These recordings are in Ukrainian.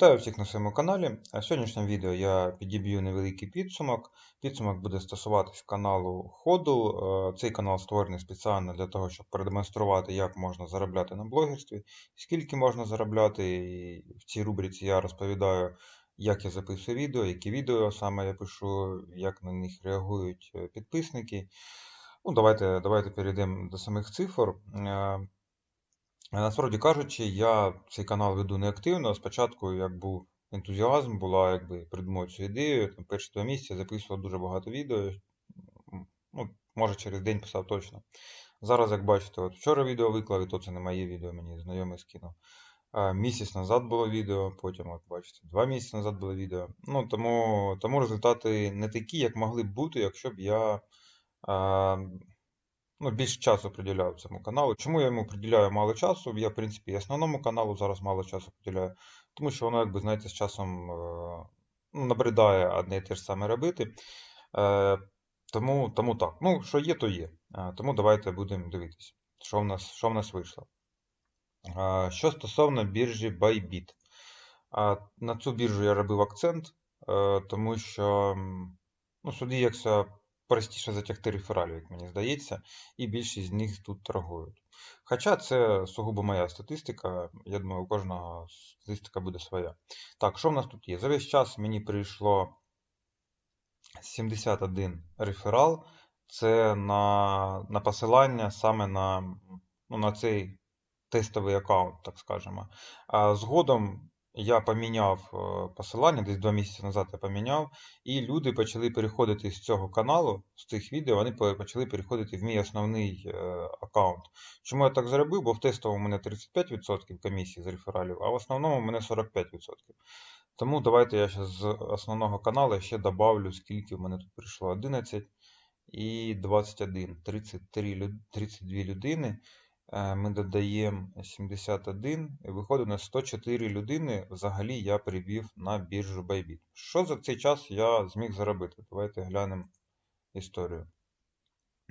Вітаю всіх на своєму каналі. В сьогоднішньому відео я підіб'ю невеликий підсумок. Підсумок буде стосуватись каналу ходу. Е, Цей канал створений спеціально для того, щоб продемонструвати, як можна заробляти на блогерстві, скільки можна заробляти. І в цій рубриці я розповідаю, як я записую відео, які відео саме я пишу, як на них реагують е, підписники. Ну, Давайте давайте перейдемо до самих цифр. Е, Насправді кажучи, я цей канал веду неактивно. Спочатку, як був ентузіазм, була якби придумав цю ідею. Там перші два місяці записував дуже багато відео. Ну, Може через день писав точно. Зараз, як бачите, от вчора відео виклав, і то це не моє відео, мені знайомий скинув. Місяць назад було відео, потім, от бачите, два місяці назад було відео. Ну, Тому тому результати не такі, як могли б бути, якщо б я ну, більше часу приділяю цьому каналу. Чому я йому приділяю мало часу? Я, в принципі, і основному каналу зараз мало часу приділяю, тому що воно, якби, знаєте, з часом е, ну, набридає одне і те ж саме робити. Е, тому тому так. Ну, що є, то є. Е, тому давайте будемо дивитися, що в нас що в нас вийшло. Що стосовно біржі Bybit. На цю біржу я робив акцент, тому що ну, сюди якся простіше затягти рефералів, як мені здається, і більшість з них тут торгують. Хоча це сугубо моя статистика, я думаю, у кожного статистика буде своя. Так, що в нас тут є? За весь час мені прийшло 71 реферал. Це на на посилання саме на ну, на цей тестовий аккаунт, так скажемо. А Згодом я поміняв е, посилання, десь два місяці назад я поміняв, і люди почали переходити з цього каналу, з цих відео, вони почали переходити в мій основний е, аккаунт. Чому я так зробив? Бо в тестовому мене 35% комісії з рефералів, а в основному у мене 45%. Тому давайте я зараз з основного каналу ще добавлю, скільки в мене тут прийшло 11 і 21, 33, 32 людини. Е, ми додаємо 71 і виходить на 104 людини. Взагалі я привів на біржу Bybit. Що за цей час я зміг заробити? Давайте глянемо історію.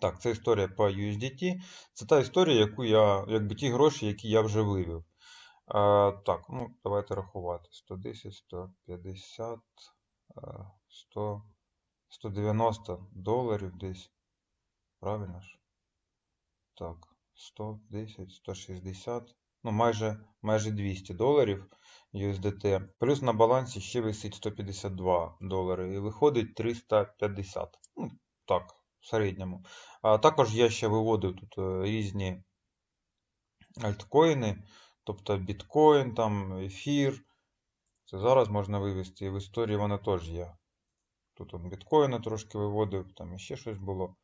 Так, це історія по USDT. Це та історія, яку я, якби ті гроші, які я вже вивів. А, е, Так, ну давайте рахувати. 110, 150, 100, 190 доларів десь. Правильно ж? Так. 110, 160, ну майже майже 200 доларів USDT. Плюс на балансі ще висить 152 долари і виходить 350. Ну, Так, в середньому. А також я ще виводив тут е, різні альткоїни, тобто біткоін, там, ефір. Це зараз можна вивести. І в історії вона теж є. Тут он біткоїни трошки виводив, там ще щось було.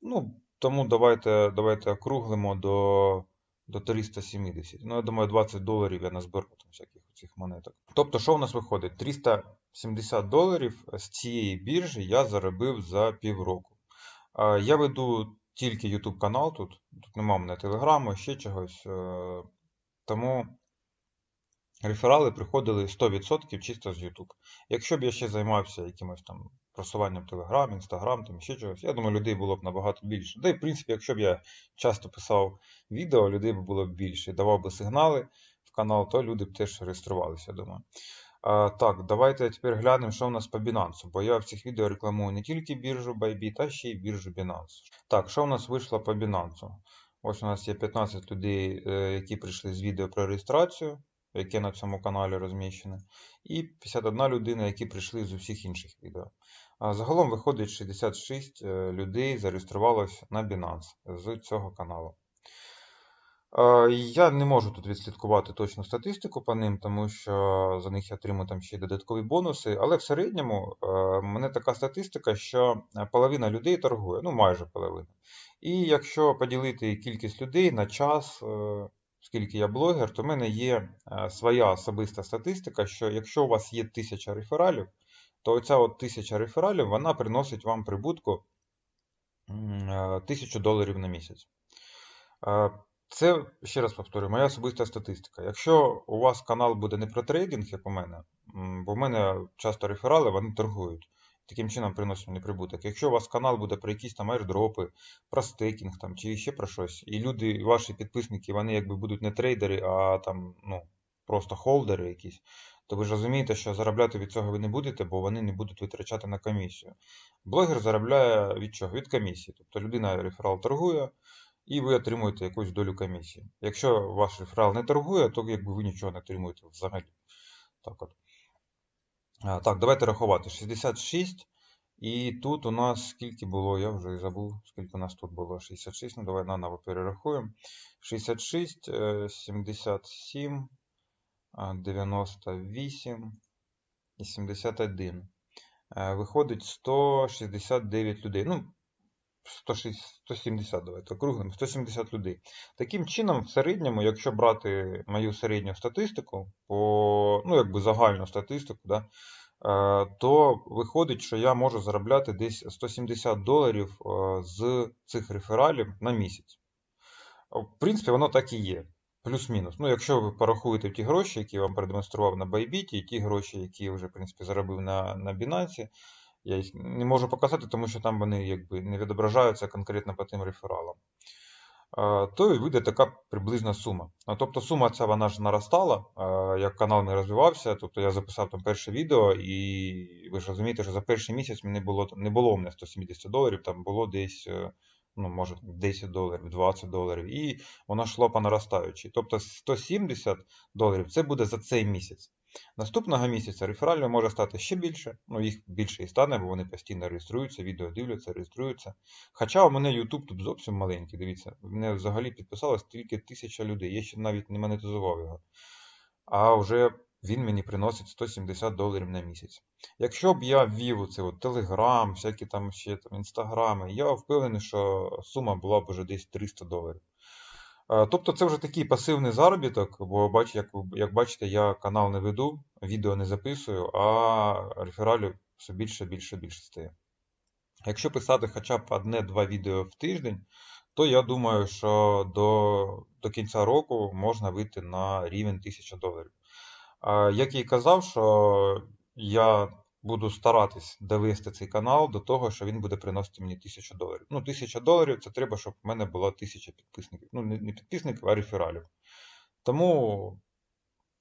Ну, тому давайте давайте округлимо до до 370. Ну, я думаю, 20 доларів я назберу там всяких цих монеток. Тобто, що в нас виходить? 370 доларів з цієї біржі я заробив за півроку. Я веду тільки YouTube канал тут. Тут нема мене телеграму, ще чогось. Е, тому реферали приходили 100% чисто з YouTube. Якщо б я ще займався якимось там просуванням Telegram, Instagram, там ще чогось. Я думаю, людей було б набагато більше. Да і в принципі, якщо б я часто писав відео, людей б було б більше. Давав би сигнали в канал, то люди б теж реєструвалися, думаю. А, Так, давайте тепер глянемо, що у нас по Binance. Бо я в цих відео рекламую не тільки біржу Bybit, а ще й біржу Binance. Так, що у нас вийшло по Binance? Ось у нас є 15 людей, е, які прийшли з відео про реєстрацію яке на цьому каналі розміщене, і 51 людина, які прийшли з усіх інших відео. Загалом виходить 66 е, людей, зареєструвалося на Binance з цього каналу. Я не можу тут відслідкувати точну статистику по ним, тому що за них я отримую там ще й додаткові бонуси. Але в середньому е, мене така статистика, що половина людей торгує, ну майже половина. І якщо поділити кількість людей на час, е, оскільки я блогер, то в мене є е, своя особиста статистика, що якщо у вас є 1000 рефералів, то оця от 1000 рефералів вона приносить вам прибутку 1000 е, доларів на місяць. Е, це, ще раз повторюю, моя особиста статистика. Якщо у вас канал буде не про трейдинг, як у мене, бо в мене часто реферали вони торгують таким чином приносимо прибуток. Якщо у вас канал буде про якісь там airdropи, про стейкінг там, чи ще про щось, і люди, ваші підписники, вони якби будуть не трейдери, а там, ну, просто холдери якісь, то ви ж розумієте, що заробляти від цього ви не будете, бо вони не будуть витрачати на комісію. Блогер заробляє від чого? Від комісії. Тобто людина реферал торгує, і ви отримуєте якусь долю комісії. Якщо ваш реферал не торгує, то якби ви нічого не отримуєте взагалі. Так, от. А, так, давайте рахувати. 66. І тут у нас скільки було, я вже і забув, скільки у нас тут було. 66, ну давай наново перерахуємо. 66, е, 77, а, 98 і 71. Е, Виходить 169 людей. Ну, 170, давайте округлимо, 170 людей. Таким чином, в середньому, якщо брати мою середню статистику, по, ну, якби загальну статистику, да, е, то виходить, що я можу заробляти десь 170 доларів е, з цих рефералів на місяць. В принципі, воно так і є. Плюс-мінус. Ну, якщо ви порахуєте ті гроші, які я вам продемонстрував на Bybit, і ті гроші, які я вже, в принципі, заробив на, на Binance, я їх не можу показати, тому що там вони якби не відображаються конкретно по тим рефералам. То і вийде така приблизна сума. Ну, Тобто сума ця вона ж наростала, як канал не розвивався. Тобто я записав там перше відео, і ви ж розумієте, що за перший місяць мені було не було у мене 170 доларів, там було десь, е, ну, може, 10 доларів, 20 доларів, і воно йшло по наростаючій. Тобто 170 доларів це буде за цей місяць. Наступного місяця рефералів може стати ще більше, ну їх більше і стане, бо вони постійно реєструються, відео дивляться, реєструються. Хоча у мене YouTube тут зовсім маленький, дивіться, мене взагалі підписалось тільки тисяча людей, я ще навіть не монетизував його. А вже він мені приносить 170 доларів на місяць. Якщо б я ввів оце Telegram, всякі там ще там інстаграми, я впевнений, що сума була б вже десь 300 доларів. Е, Тобто це вже такий пасивний заробіток, бо бач, як, як бачите, я канал не веду, відео не записую, а рефералів все більше, більше, більше стає. Якщо писати хоча б одне-два відео в тиждень, то я думаю, що до, до кінця року можна вийти на рівень 1000 доларів. Як і казав, що я буду старатись довести цей канал до того, що він буде приносити мені 1000 доларів. Ну, 1000 доларів це треба, щоб в мене було 1000 підписників. Ну, не не підписників, а рефералів. Тому,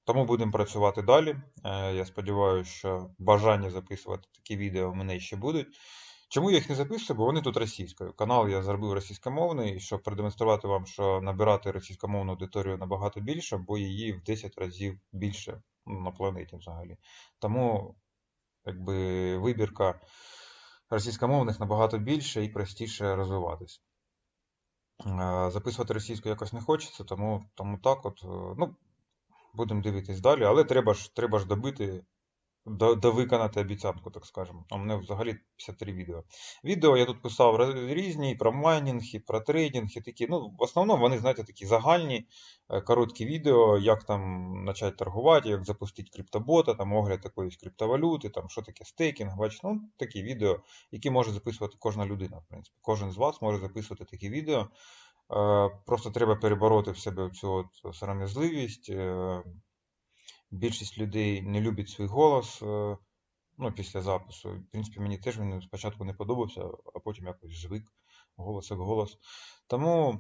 тому будемо працювати далі. Е, Я сподіваюся, що бажання записувати такі відео в мене ще будуть. Чому я їх не записую? Бо вони тут російською. Канал я зробив російськомовний, щоб продемонструвати вам, що набирати російськомовну аудиторію набагато більше, бо її в 10 разів більше ну, на планеті взагалі. Тому якби, вибірка російськомовних набагато більше і простіше розвиватись. Записувати російську якось не хочеться, тому, тому так от. е, Ну, будемо дивитись далі, але треба ж, треба ж добити до, довиконати обіцянку, так скажемо. У мене взагалі 53 відео. Відео я тут писав різні, і про майнінг, і про трейдинг, і такі. Ну, в основному вони, знаєте, такі загальні, е, короткі відео, як там почати торгувати, як запустити криптобота, там огляд якоїсь криптовалюти, там що таке стейкінг, бачите, ну, такі відео, які може записувати кожна людина, в принципі. Кожен з вас може записувати такі відео. Е, Просто треба перебороти в себе цю сором'язливість. Більшість людей не любить свій голос е, ну, після запису. В принципі, мені теж він спочатку не подобався, а потім якось звик. Голос як голос. Тому,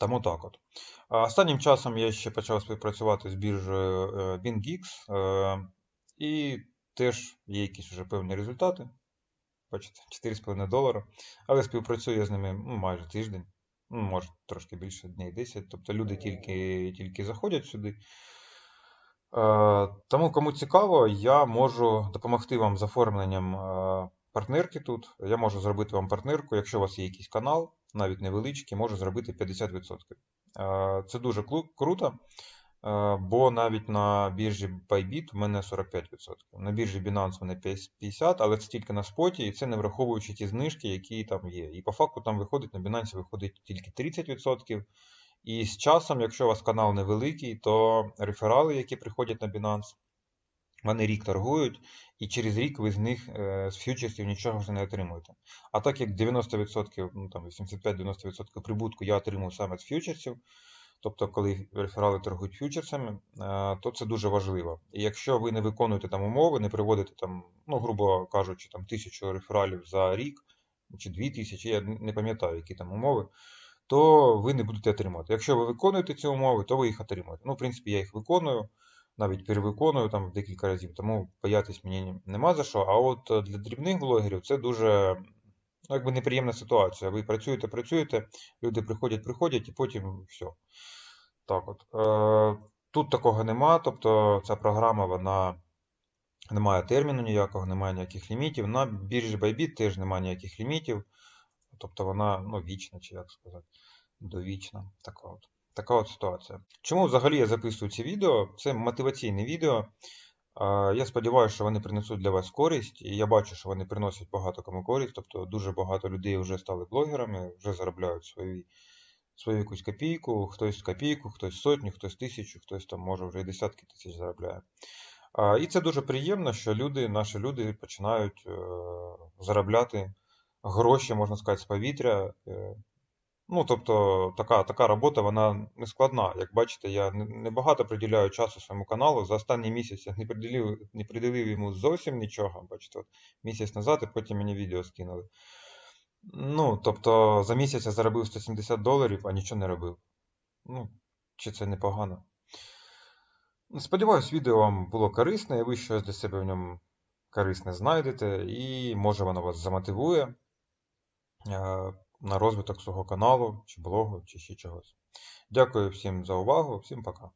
тому так от. Останнім часом я ще почав співпрацювати з біржею е, BingX, е, і теж є якісь вже певні результати. Бачите, 4,5 долара. Але співпрацюю я з ними ну, майже тиждень, ну, може трошки більше днів 10. Тобто люди тільки, тільки заходять сюди. Е, Тому, кому цікаво, я можу допомогти вам з оформленням е, партнерки тут. Я можу зробити вам партнерку, якщо у вас є якийсь канал, навіть невеличкий, можу зробити 50%. Е, Це дуже круто, бо навіть на біржі Bybit у мене 45%. На біржі Binance у мене 50%, але це тільки на споті, і це не враховуючи ті знижки, які там є. І по факту там виходить, на Binance виходить тільки 30%. І з часом, якщо у вас канал невеликий, то реферали, які приходять на Binance, вони рік торгують, і через рік ви з них е, з фьючерсів нічого вже не отримуєте. А так як 90%, ну там 85-90% прибутку я отримую саме з фьючерсів, тобто коли реферали торгують фьючерсами, е, то це дуже важливо. І якщо ви не виконуєте там умови, не приводите там, ну, грубо кажучи, там тисячу рефералів за рік чи дві тисячі, я не пам'ятаю, які там умови то ви не будете отримувати. Якщо ви виконуєте ці умови, то ви їх отримуєте. Ну, в принципі, я їх виконую. навіть перевиконую там декілька разів, тому боятись мені нема за що. А от е, для дрібних блогерів це дуже ну, якби неприємна ситуація. Ви працюєте, працюєте, люди приходять, приходять, і потім все. Так от. Е, Тут такого нема, тобто ця програма, вона немає терміну ніякого, немає ніяких лімітів. На біржі Bybit теж немає ніяких лімітів. Тобто вона ну, вічна, чи як сказати, довічна. Така от. Така от ситуація. Чому взагалі я записую ці відео? Це мотиваційне відео. Я сподіваюся, що вони принесуть для вас користь, і я бачу, що вони приносять багато кому користь. Тобто дуже багато людей вже стали блогерами, вже заробляють свої, свою якусь копійку, хтось копійку, хтось сотню, хтось тисячу, хтось там може вже і десятки тисяч заробляє. І це дуже приємно, що люди, наші люди починають е, заробляти гроші, можна сказати, з повітря. Е, Ну, тобто, така, така робота, вона не складна. Як бачите, я не- небагато приділяю часу своєму каналу. За останній місяць я не приділив, не приділив йому зовсім нічого. Бачите, от місяць назад, і потім мені відео скинули. Ну, тобто, за місяць я заробив 170 доларів, а нічого не робив. Ну, чи це непогано? Сподіваюсь, відео вам було корисне, і ви щось для себе в ньому корисне знайдете, і може воно вас замотивує на розвиток свого каналу, чи блогу, чи ще чогось. Дякую всім за увагу, всім пока.